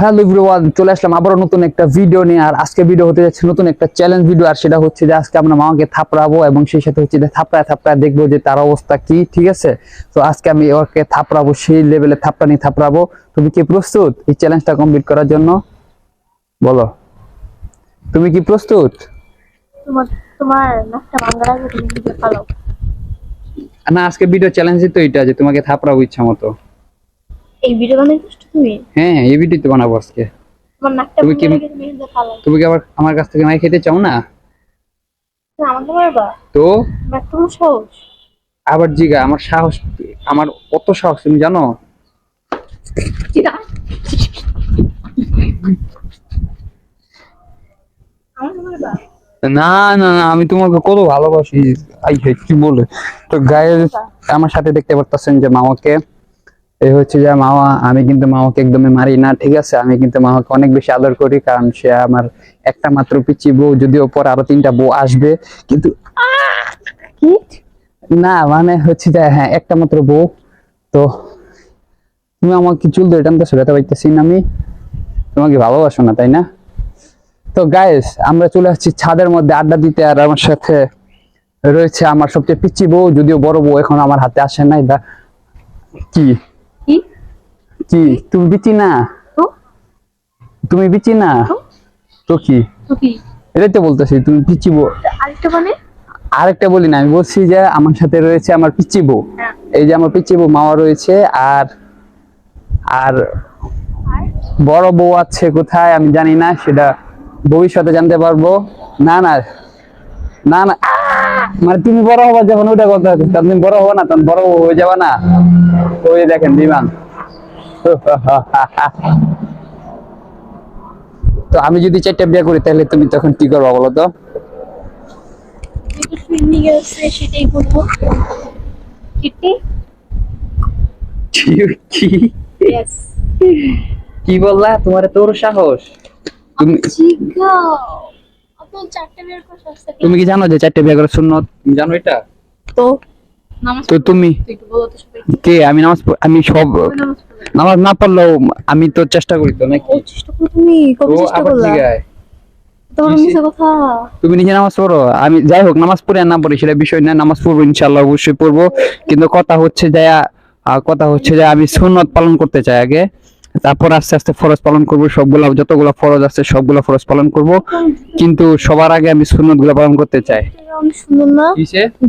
Hello everyone চলে আসলাম আবারও নতুন একটা ভিডিও নিয়ে আর আজকে ভিডিও হতে যাচ্ছে নতুন একটা চ্যালেঞ্জ ভিডিও আর সেটা হচ্ছে যে আজকে আমরা মামাকে থাপড়াবো এবং সেই সাথে হচ্ছে যে থাপড়ায় থাপড়ায় দেখব যে তার অবস্থা কি ঠিক আছে? তো আজকে আমি ওকে থাপড়াবো সেই লেভেলে থাপড়ানি থাপড়াবো। তুমি কি প্রস্তুত এই চ্যালেঞ্জটা কমপ্লিট করার জন্য? বলো। তুমি কি প্রস্তুত? না আজকে ভিডিও চ্যালেঞ্জই তো এটা যে তোমাকে থাপড়াবো ইচ্ছা মতো এই ভিডিও বানাইছিস তুমি? হ্যাঁ এই ভিডিও তো বানাবো আজকে। তোমার নাকটা তুমি কি- তুমি কি আবার আমার কাছ থেকে মাই খেতে চাও না? তুমি আমাকে মারবা। তো? আমার সাহস। আবার জিগা আমার সাহস আমার কত সাহস তুমি জানো? না না না আমি তোমাকে কত ভালোবাসি। আই কি বলে? তো গায়ে আমার সাথে দেখতে পারতেছেন যে মামাকে। এই হচ্ছে যে মামা আমি কিন্তু মামাকে একদমই মারি না ঠিক আছে? আমি কিন্তু মামাকে অনেক বেশি আদর করি কারণ সে আমার একটা মাত্র পিচি বউ যদিও পর আরও তিনটা বউ আসবে কিন্তু না মানে হচ্ছে যে হ্যাঁ একটা মাত্র বউ তো তুমি আমাকে চুল ধরে টানতেছো ব্যথা পাইতেছি না আমি। তোমাকে ভালোবাসো না তাই না? তো গাইস আমরা চলে আসছি ছাদের মধ্যে আড্ডা দিতে আর আমার সাথে রয়েছে আমার সবচেয়ে পিচ্ছি বউ যদিও বড় বউ এখন আমার হাতে আসে নাই বা কি? কি? তুমি বিচি না? তুমি বিচি না? তো? কি? এটাই তো বলতেছি তুমি পিচ্ছি বউ। আরেকটা মানে? আরেকটা বলি না আমি বলছি যে আমার সাথে রয়েছে আমার পিচ্ছি বউ। হ্যাঁ। এই যে আমার পিচ্ছি বউ মামা রয়েছে আর আর বড় বউ আছে কোথায় আমি জানি না সেটা ভবিষ্যতে জানতে পারব। না না না না। মানে তুমি বড় হবা যখন ওইটা কথা তুমি বড় হব না তখন বড় হয়ে যাবা না। ওই দেখেন বিমান। তো আমি যদি চারটা বিয়ে করি তাহলে তুমি তখন কি করবা বলো তো? সেটাই করব। কি বললা? তোমার তোর সাহস? তুমি তুমি কি জানো যে চারটে বিয়ে করা শূন্য তুমি জানো এটা? তো? তো তুমি? কে? আমি নামাজ আমি সব নামাজ না পড়লেও আমি তো চেষ্টা করি তো নাকি? চেষ্টা করো তুমি। কবে চেষ্টা করলা? তোমার মিছে কথা। তুমি নিজে নামাজ পড়ো? আমি যাই হোক নামাজ পড়ি না পড়ি সেটা বিষয় না নামাজ পড়ব ইনশাল্লাহ অবশ্যই পড়ব। কিন্তু কথা হচ্ছে যে কথা হচ্ছে যে আমি সুন্নত পালন করতে চাই আগে। তারপর আস্তে আস্তে ফরজ পালন করব সবগুলা যতগুলো ফরজ আছে সবগুলো ফরজ পালন করব। কিন্তু সবার আগে আমি সুন্নতগুলা পালন করতে চাই। অনেক সুন্দর না?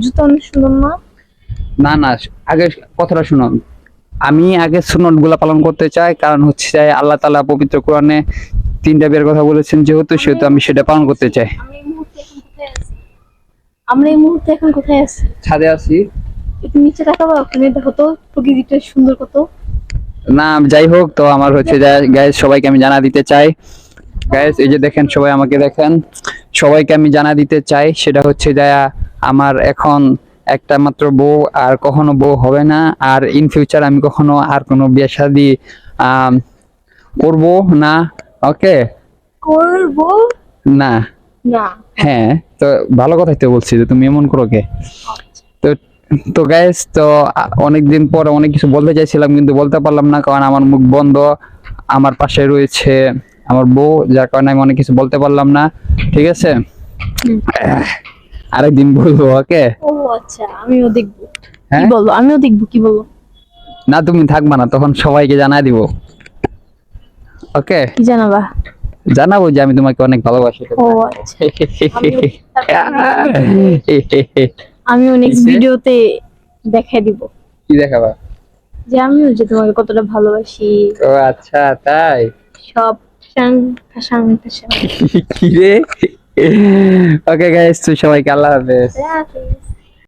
জুতা অনেক সুন্দর না? না না আগে কথাটা শুনো। আমি আগে সুন্নতগুলা পালন করতে চাই কারণ হচ্ছে যে আল্লাহ তালা পবিত্র কোরআনে তিনটা বিয়ের কথা বলেছেন যেহেতু সেহেতু আমি সেটা পালন করতে চাই। আমরা এই মুহূর্তে এখন কোথায় আছি? ছাদে আছি। একটু নিচে তাকাবো ওখানে দেখো তো প্রকৃতিটা সুন্দর কত। না যাই হোক তো আমার হচ্ছে গাইজ সবাইকে আমি জানা দিতে চাই। গাইজ এই যে দেখেন সবাই আমাকে দেখেন। সবাইকে আমি জানা দিতে চাই সেটা হচ্ছে যে আমার এখন একটা মাত্র বউ আর কখনো বউ হবে না। আর ইন ফিউচার আমি কখনো আর কোনো বিয়ে শাদি করব না। ওকে করব? না। না। হ্যাঁ তো ভালো কথাই তো বলছি যে তুমি এমন করো কে? তো তো গাইস তো অনেক দিন পরে অনেক কিছু বলতে চাইছিলাম কিন্তু বলতে পারলাম না কারণ আমার মুখ বন্ধ। আমার পাশে রয়েছে আমার বউ যার কারণে আমি অনেক কিছু বলতে পারলাম না। ঠিক আছে? আরেকদিন বলব ওকে? ও আচ্ছা আমিও দেখব। হ্যাঁ? কি বলো? আমিও দেখব কি বলো? না তুমি থাকবা না তখন সবাইকে জানাই দিব। ওকে? কি জানাবা? জানাব যে আমি তোমাকে অনেক ভালোবাসি। ও আচ্ছা। আমিও নেক্সট ভিডিওতে দেখাই দিব। কি দেখাবা? যে আমিও যে তোমাকে কতটা ভালোবাসি। ও আচ্ছা তাই? সব ঠাসাং ঠাসাং কি রে? ওকে গাইস তো সবাইকে আল্লাহ হাফেজ